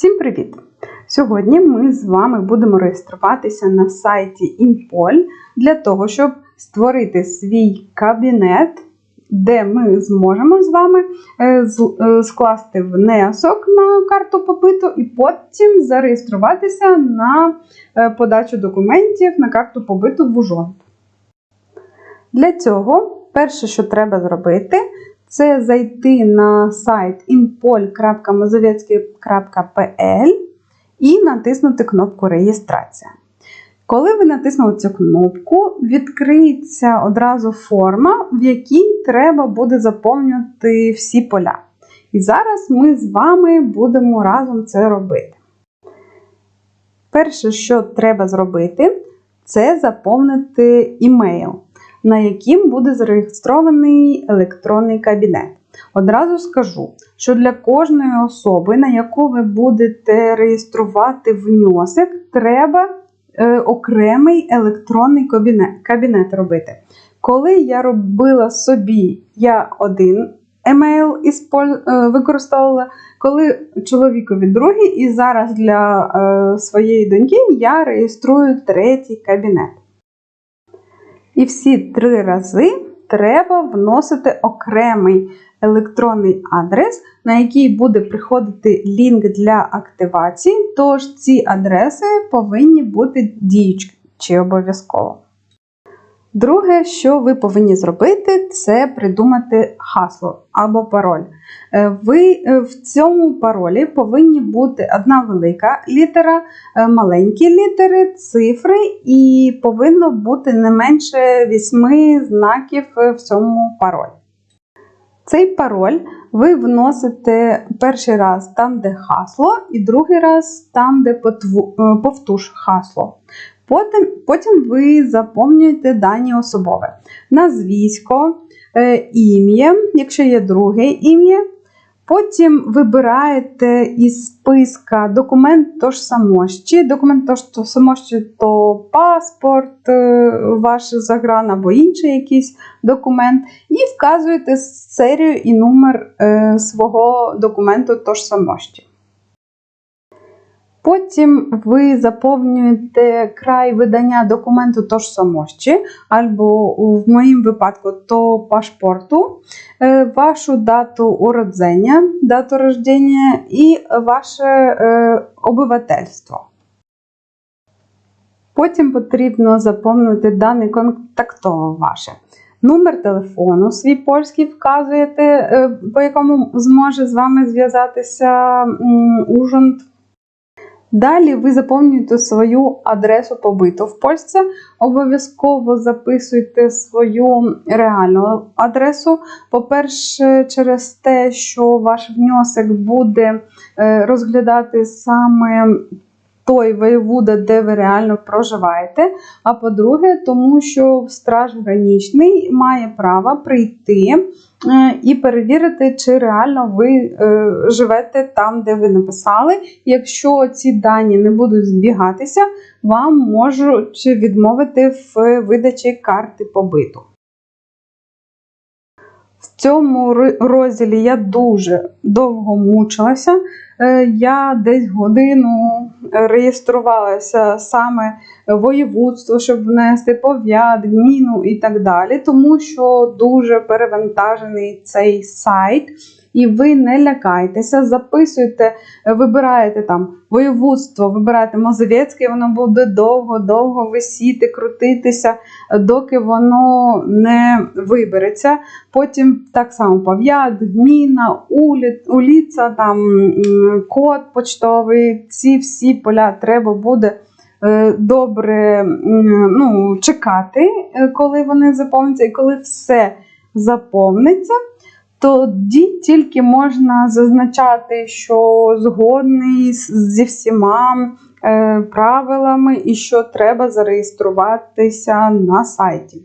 Всім привіт! Сьогодні ми з вами будемо реєструватися на сайті Impol для того, щоб створити свій кабінет, де ми зможемо з вами е, е, скласти внесок на карту побиту і потім зареєструватися на е, подачу документів на карту побиту в Ужон. Для цього перше, що треба зробити, це зайти на сайт inpol.mazowiecki.pl і натиснути кнопку Реєстрація. Коли ви натиснули цю кнопку, відкриється одразу форма, в якій треба буде заповнювати всі поля. І зараз ми з вами будемо разом це робити. Перше, що треба зробити, це заповнити імейл, на яким буде зареєстрований електронний кабінет. Одразу скажу, що для кожної особи, на яку ви будете реєструвати внесок, треба е, окремий електронний кабінет, кабінет робити. Коли я робила собі, я один емейл е, використовувала, коли чоловікові другий, і зараз для е, своєї доньки я реєструю третій кабінет. І всі три рази треба вносити окремий електронний адрес, на який буде приходити лінк для активації. Тож ці адреси повинні бути діючі обов'язково. Друге, що ви повинні зробити, це придумати хасло або пароль. Е, Ви е, в цьому паролі повинні бути одна велика літера, е, маленькі літери, цифри, і повинно бути не менше 8 знаків в цьому паролі. Цей пароль ви вносите перший раз там, де хасло, і другий раз там, де повтуш хасло. Потім, потім ви заповнюєте дані особове. Назвісько, е, ім'я, якщо є друге ім'я. Потім вибираєте із списка документ тожсамощі. Документ тожсамощі то паспорт, е, ваш загран або інший якийсь документ, і вказуєте серію і номер е, свого документу тожсамощі. Потім ви заповнюєте край видання документу тожсамощі, або в моїм випадку то пашпорту, е, вашу дату уродження, дату рождення і ваше е, обивательство. Потім потрібно заповнити дані контактове ваше. Номер телефону свій польський вказуєте, е, по якому зможе з вами зв'язатися м, ужонт. Далі ви заповнюєте свою адресу побиту в Польщі. Обов'язково записуйте свою реальну адресу. По-перше, через те, що ваш внесок буде е, розглядати саме той воєвуда, де ви реально проживаєте. А по-друге, тому що страж гранічний має право прийти е, і перевірити, чи реально ви е, живете там, де ви написали. Якщо ці дані не будуть збігатися, вам можуть відмовити в видачі карти побиту. В цьому розділі я дуже довго мучилася. Е, Я десь годину реєструвалася саме воєводство, щоб внести пов'ят, гміну і так далі, тому що дуже перевантажений цей сайт. І ви не лякайтеся, записуйте, е, вибираєте там воєводство, вибираєте Мозовецьке, воно буде довго-довго висіти, крутитися, е, доки воно не вибереться. Потім так само пав'ят, гміна, улі, уліца, там код почтовий. Ці всі поля треба буде е, добре ну, чекати, коли вони заповняться, і коли все заповниться. Тоді тільки можна зазначати, що згодний зі всіма е, правилами і що треба зареєструватися на сайті.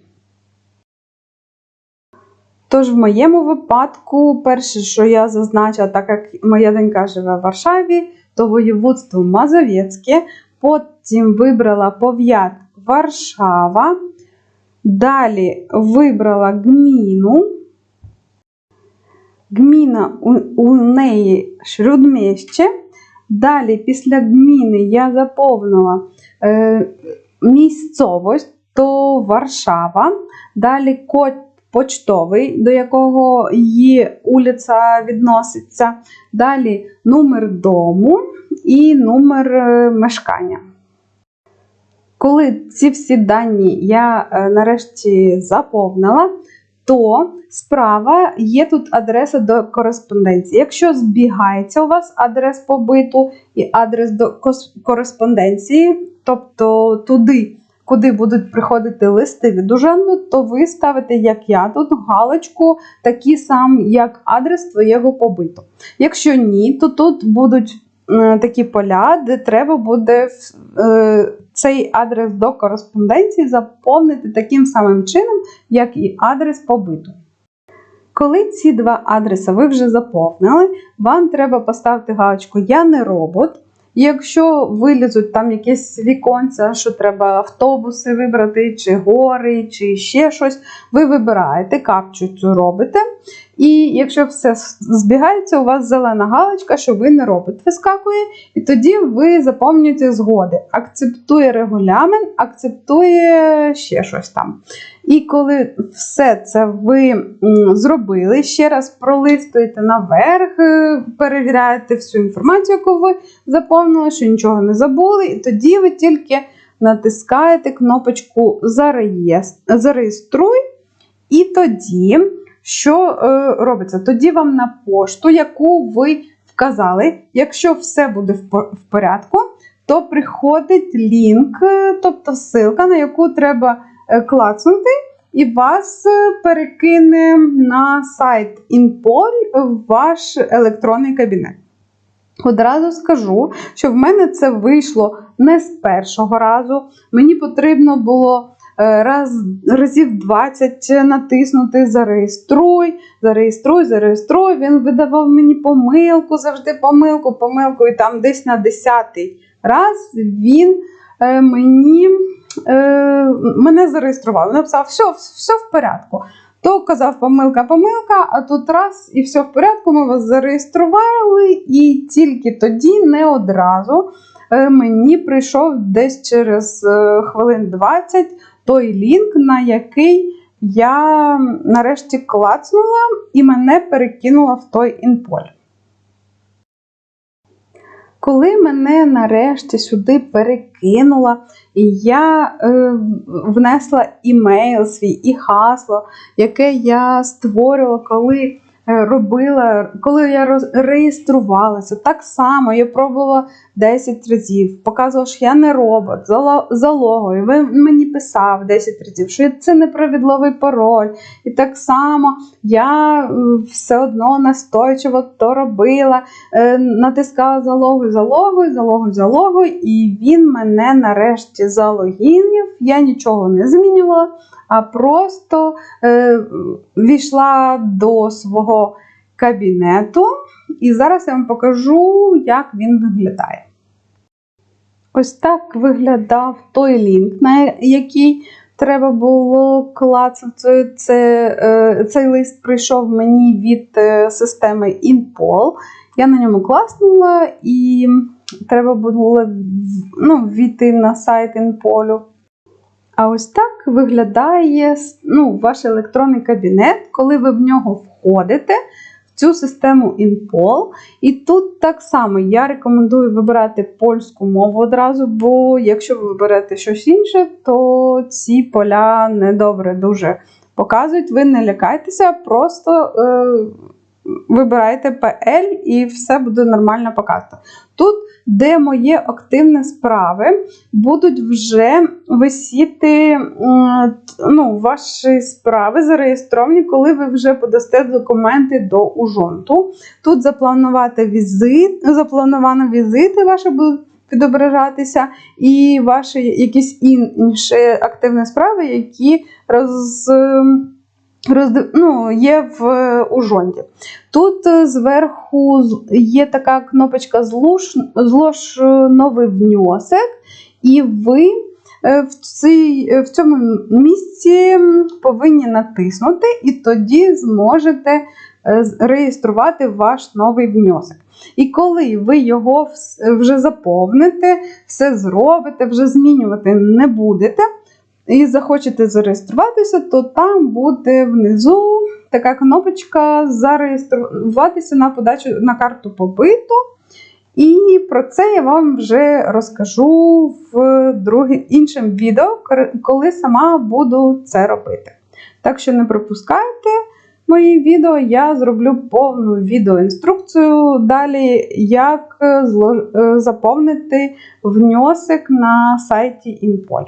Тож, в моєму випадку, перше, що я зазначила, так як моя донька живе в Варшаві, то воєводство Мазовецьке, потім вибрала пов'ят Варшава, далі вибрала гміну. Гміна у, у неї Шрюдмєще, Далі, після гміни, я заповнила е, місцевость, то Варшава. Далі код почтовий, до якого її вулиця відноситься. Далі номер дому і номер е, мешкання. Коли ці всі дані я е, нарешті заповнила, то справа є тут адреса до кореспонденції. Якщо збігається у вас адрес побиту і адрес до кореспонденції, тобто туди, куди будуть приходити листи від Уженду, то ви ставите, як я тут, галочку, такий сам, як адрес твоєго побиту. Якщо ні, то тут будуть такі поля, де треба буде е, цей адрес до кореспонденції заповнити таким самим чином, як і адрес побиту. Коли ці два адреси ви вже заповнили, вам треба поставити галочку Я не робот. Якщо вилізуть там якісь віконця, що треба автобуси вибрати, чи гори, чи ще щось, ви вибираєте, капчу цю робите. І якщо все збігається, у вас зелена галочка, що ви не робот вискакує, і тоді ви заповнюєте згоди. Акцептує регулямент, акцептує ще щось там. І коли все це ви зробили, ще раз пролистуєте наверх, е, перевіряєте всю інформацію, яку ви заповнили, що нічого не забули, і тоді ви тільки натискаєте кнопочку Зареєструй, і тоді, що е, робиться? Тоді вам на пошту, яку ви вказали, якщо все буде в порядку, то приходить лінк, е, тобто ссылка, на яку треба е, клацнути, і вас е, перекине на сайт Інполь в ваш електронний кабінет. Одразу скажу, що в мене це вийшло не з першого разу. Мені потрібно було раз, разів 20 натиснути Зареєструй, зареєструй, зареєструй. Він видавав мені помилку, завжди помилку, помилку, і там десь на 10-й раз він е, мені е, мене зареєстрував. Написав, все, все в порядку. То казав помилка, помилка, а тут раз і все в порядку, ми вас зареєстрували, і тільки тоді, не одразу, е, мені прийшов десь через хвилин 20 той лінк, на який я нарешті клацнула і мене перекинула в той інполь. Коли мене нарешті сюди перекинула, і я е, внесла імейл свій і хасло, яке я створювала, коли робила, коли я реєструвалася, так само я пробувала 10 разів, показувала, що я не робот, зало- залогою. Він мені писав 10 разів, що це неправідливий пароль. І так само я е, все одно настойчиво то робила е, натискала залогу, залогу, залогу, залогу, і він мене нарешті залогінив. Я нічого не змінювала, а просто е, війшла до свого кабінету. І зараз я вам покажу, як він виглядає. Ось так виглядав той лінк, на який треба було клацати. Це, е, цей лист прийшов мені від е, системи Інпол. Я на ньому класнула і треба було ну, війти на сайт Інполю. А ось так виглядає ну, ваш електронний кабінет, коли ви в нього входите в цю систему Інпол. І тут так само я рекомендую вибирати польську мову одразу, бо якщо ви виберете щось інше, то ці поля недобре дуже показують. Ви не лякайтеся, просто е, вибирайте PL і все буде нормально показувати. Тут, де моє активні справи, будуть вже висіти ну, ваші справи зареєстровані, коли ви вже подасте документи до ужонту. Тут запланувати візит, заплановано візити ваші будуть відображатися, і ваші якісь інші активні справи, які роз. Ну, є в е, ужонді. Тут е, зверху є така кнопочка «Злож, новий внесок, і ви в, цій, е, в цьому місці повинні натиснути, і тоді зможете е, реєструвати ваш новий внесок. І коли ви його вже заповните, все зробите, вже змінювати не будете. І захочете зареєструватися, то там буде внизу така кнопочка зареєструватися на подачу на карту побиту. І про це я вам вже розкажу в друге, іншому відео, коли сама буду це робити. Так що не пропускайте мої відео, я зроблю повну відеоінструкцію далі, як е, е, заповнити внесок на сайті Інполь.